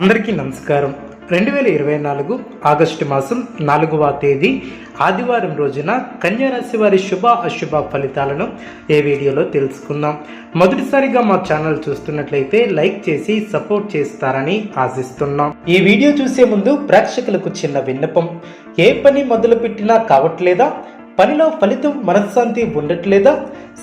అందరికీ నమస్కారం. రెండు వేల ఇరవై నాలుగు ఆగస్టు మాసం నాలుగవ తేదీ ఆదివారం రోజున కన్యారాశి వారి శుభ అశుభ ఫలితాలను ఏ వీడియోలో తెలుసుకుందాం. మొదటిసారిగా మా ఛానల్ చూస్తున్నట్లయితే లైక్ చేసి సపోర్ట్ చేస్తారని ఆశిస్తున్నాం. ఈ వీడియో చూసే ముందు ప్రేక్షకులకు చిన్న విన్నపం. ఏ పని మొదలుపెట్టినా కావట్లేదా? పనిలో ఫలితం మనశ్శాంతి ఉండట్లేదా?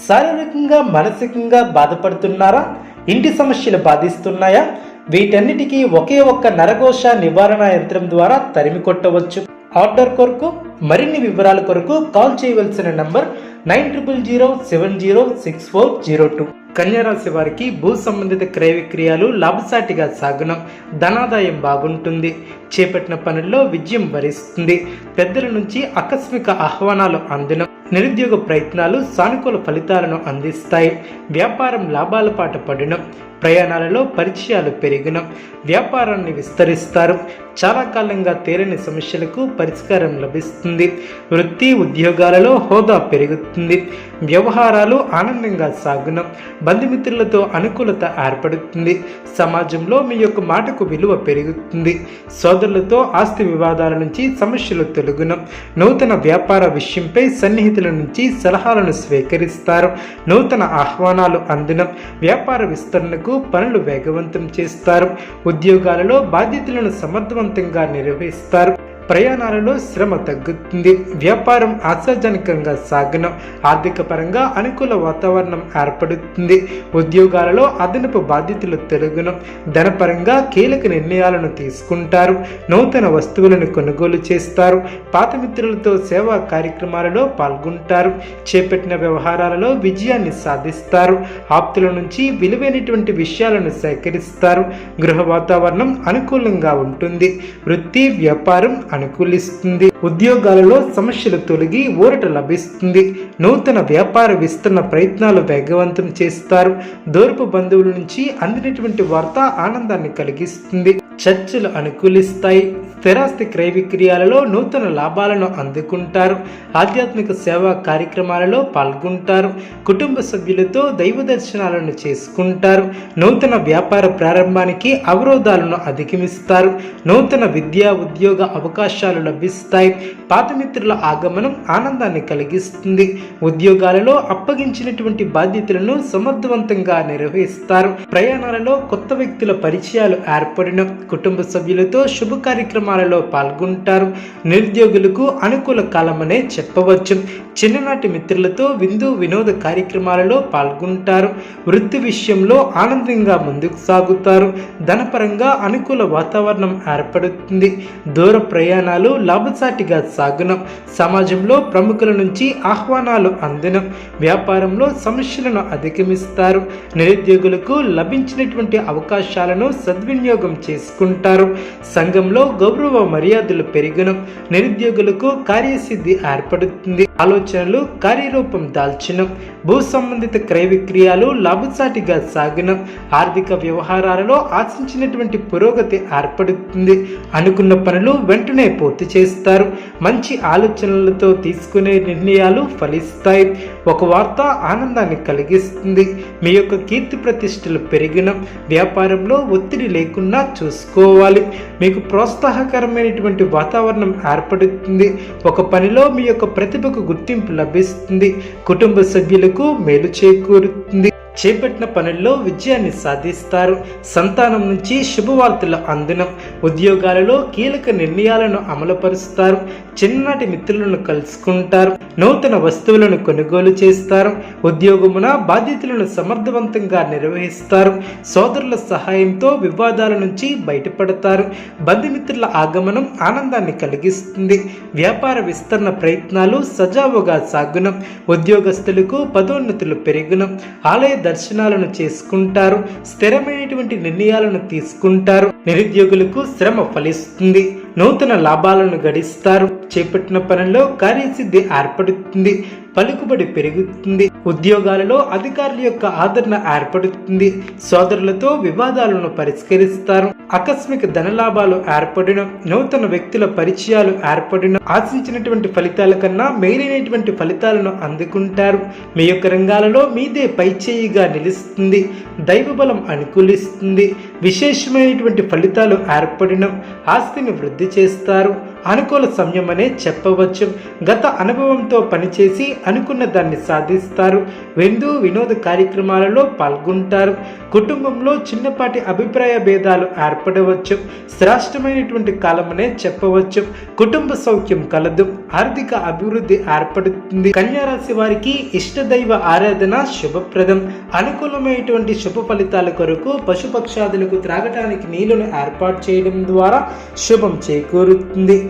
శారీరకంగా మానసికంగా బాధపడుతున్నారా? ఇంటి సమస్యలు బాధిస్తున్నాయా? వీటన్నిటికీ ఒకే ఒక్క నరఘోష నివారణ యంత్రం ద్వారా తరిమి కొట్టవచ్చు. ఆర్డర్ కొరకు మరిన్ని వివరాల కొరకు కాల్ చేయవలసిన number nine triple zero seven zero six four zero two. కన్యారాశి వారికి భూ సంబంధిత క్రయ విక్రయాలు లాభసాటిగా సాగునం ధనాదాయం బాగుంటుంది. చేపట్టిన పనుల్లో విజయం వరిస్తుంది. పెద్దల నుంచి ఆకస్మిక ఆహ్వానాలు అందడం నిరుద్యోగ ప్రయత్నాలు సానుకూల ఫలితాలను అందిస్తాయి. వ్యాపారం లాభాల పాట పడడం ప్రయాణాలలో పరిచయాలు పెరిగిన వ్యాపారాన్ని విస్తరిస్తారు. చాలా కాలంగా తేలని సమస్యలకు పరిష్కారం లభిస్తుంది. వృత్తి ఉద్యోగాలలో హోదా పెరుగుతుంది. వ్యవహారాలు ఆనందంగా సాగునం. బంధుమిత్రులతో అనుకూలత ఏర్పడుతుంది. సమాజంలో మీ యొక్క మాటకు విలువ పెరుగుతుంది. సోదరులతో ఆస్తి వివాదాల నుంచి సమస్యలు తొలగునం. నూతన వ్యాపార విషయంపై సన్నిహితుల నుంచి సలహాలను స్వీకరిస్తారు. నూతన ఆహ్వానాలు అందడం వ్యాపార విస్తరణకు పనులు వేగవంతం చేస్తారు. ఉద్యోగాలలో బాధ్యతలను సమర్థవంతంగా నిర్వహిస్తారు. ప్రయాణాలలో శ్రమ తగ్గుతుంది. వ్యాపారం ఆశాజనకంగా సాగను. ఆర్థిక పరంగా అనుకూల వాతావరణం ఏర్పడుతుంది. ఉద్యోగాలలో అదనపు బాధ్యతలు తొలగడం ధనపరంగా కీలక నిర్ణయాలను తీసుకుంటారు. నూతన వస్తువులను కొనుగోలు చేస్తారు. పాత మిత్రులతో సేవా కార్యక్రమాలలో పాల్గొంటారు. చేపట్టిన వ్యవహారాలలో విజయాన్ని సాధిస్తారు. ఆప్తుల నుంచి విలువైనటువంటి విషయాలను సేకరిస్తారు. గృహ వాతావరణం అనుకూలంగా ఉంటుంది. వృత్తి వ్యాపారం అనుకూలిస్తుంది. ఉద్యోగాలలో సమస్యలు తొలగి ఊరట లభిస్తుంది. నూతన వ్యాపార విస్తరణ ప్రయత్నాలు వేగవంతం చేస్తారు. దూరపు బంధువుల నుంచి అందినటువంటి వార్త ఆనందాన్ని కలిగిస్తుంది. చర్చలు అనుకూలిస్తాయి. స్థిరాస్తి క్రయ విక్రయాలలో నూతన లాభాలను అందుకుంటారు. ఆధ్యాత్మిక సేవా కార్యక్రమాలలో పాల్గొంటారు. కుటుంబ సభ్యులతో దైవ దర్శనాలను చేసుకుంటారు. నూతన వ్యాపార ప్రారంభానికి అవరోధాలను అధిగమిస్తారు. నూతన విద్యా ఉద్యోగ అవకాశాలు లభిస్తాయి. పాత మిత్రుల ఆగమనం ఆనందాన్ని కలిగిస్తుంది. ఉద్యోగాలలో అప్పగించినటువంటి బాధ్యతలను సమర్థవంతంగా నిర్వహిస్తారు. ప్రయాణాలలో కొత్త వ్యక్తుల పరిచయాలు ఏర్పడిన కుటుంబ సభ్యులతో శుభ కార్యక్రమాలు కార్యక్రమాలలో పాల్గొంటారు. నిరుద్యోగులకు అనుకూల కాలమనే చెప్పవచ్చు. చిన్ననాటి మిత్రులతో విందు వినోద కార్యక్రమాలలో పాల్గొంటారు. వృత్తి విషయంలో ఆనందంగా ముందుకు సాగుతారు. ధనపరంగా అనుకూల వాతావరణం ఏర్పడుతుంది. దూర ప్రయాణాలు లాభసాటిగా సాగునం. సమాజంలో ప్రముఖుల నుంచి ఆహ్వానాలు అందనం. వ్యాపారంలో సమస్యలను అధిగమిస్తారు. నిరుద్యోగులకు లభించినటువంటి అవకాశాలను సద్వినియోగం చేసుకుంటారు. సంఘంలో గౌరవ మర్యాదలు పెరిగిన నిరుద్యోగులకు కార్యసిద్ధి ఏర్పడుతుంది. ఆలోచనలు కార్యరూపం దాల్చడం భూ సంబంధిత క్రయ విక్రయాలు లాభసాటిగా సాగనం. ఆర్థిక వ్యవహారాలలో ఆశించినటువంటి పురోగతి ఏర్పడుతుంది. అనుకున్న పనులు వెంటనే పూర్తి చేస్తారు. మంచి ఆలోచనలతో తీసుకునే నిర్ణయాలు ఫలిస్తాయి. ఒక వార్త ఆనందాన్ని కలిగిస్తుంది. మీ యొక్క కీర్తి ప్రతిష్టలు పెరిగిన. వ్యాపారంలో ఒత్తిడి లేకుండా చూసుకోవాలి. మీకు ప్రోత్సాహకరమైనటువంటి వాతావరణం ఏర్పడుతుంది. ఒక పనిలో మీ యొక్క ప్రతిభకు గుర్తింపు లభిస్తుంది. కుటుంబ సభ్యులకు మేలు చేకూరుతుంది. చేపట్టిన పనుల్లో విజయాన్ని సాధిస్తారు. సంతానం నుంచి శుభవార్తలు అందనం. ఉద్యోగాలలో కీలక నిర్ణయాలను అమలుపరుస్తారు. చిన్ననాటి మిత్రులను కలుసుకుంటారు. నూతన వస్తువులను కొనుగోలు చేస్తారు. ఉద్యోగమున బాధ్యతలను సమర్థవంతంగా నిర్వహిస్తారు. సోదరుల సహాయంతో వివాదాల నుంచి బయటపడతారు. బంధుమిత్రుల ఆగమనం ఆనందాన్ని కలిగిస్తుంది. వ్యాపార విస్తరణ ప్రయత్నాలు సజావుగా సాగునం. ఉద్యోగస్తులకు పదోన్నతులు పెరుగునం. ఆలయ దర్శనాలను చేసుకుంటారు స్థిరమైనటువంటి నిర్ణయాలను తీసుకుంటారు. నిరుద్యోగులకు శ్రమ ఫలిస్తుంది. నూతన లాభాలను గడిస్తారు. చేపట్టిన పనుల్లో కార్యసిద్ధి ఏర్పడుతుంది పలుకుబడి పెరుగుతుంది ఉద్యోగాలలో అధికారుల యొక్క ఆదరణ ఏర్పడుతుంది సోదరులతో వివాదాలను పరిష్కరిస్తారు ఆకస్మిక ధనలాభాలు ఏర్పడిన నూతన వ్యక్తుల పరిచయాలు ఏర్పడిన ఆశించినటువంటి ఫలితాల కన్నా మేలైనటువంటి ఫలితాలను అందుకుంటారు. మీ యొక్క రంగాలలో మీదే పైచేయిగా నిలుస్తుంది దైవబలం అనుకూలిస్తుంది విశేషమైనటువంటి ఫలితాలు ఏర్పడిన ఆస్తిని వృద్ధి చేస్తారు. అనుకూల సమయం అనే చెప్పవచ్చు. గత అనుభవంతో పనిచేసి అనుకున్న దాన్ని సాధిస్తారు. విందు వినోద కార్యక్రమాలలో పాల్గొంటారు. కుటుంబంలో చిన్నపాటి అభిప్రాయ భేదాలు ఏర్పడవచ్చు. శ్రేష్టమైనటువంటి కాలమనే చెప్పవచ్చు. కుటుంబ సౌఖ్యం కలదు. ఆర్థిక అభివృద్ధి ఏర్పడుతుంది. కన్యారాశి వారికి ఇష్టదైవ ఆరాధన శుభప్రదం. అనుకూలమైనటువంటి శుభ ఫలితాల కొరకు పశుపక్షాదులకు త్రాగటానికి నీళ్ళను ఏర్పాటు చేయడం ద్వారా శుభం చేకూరుతుంది.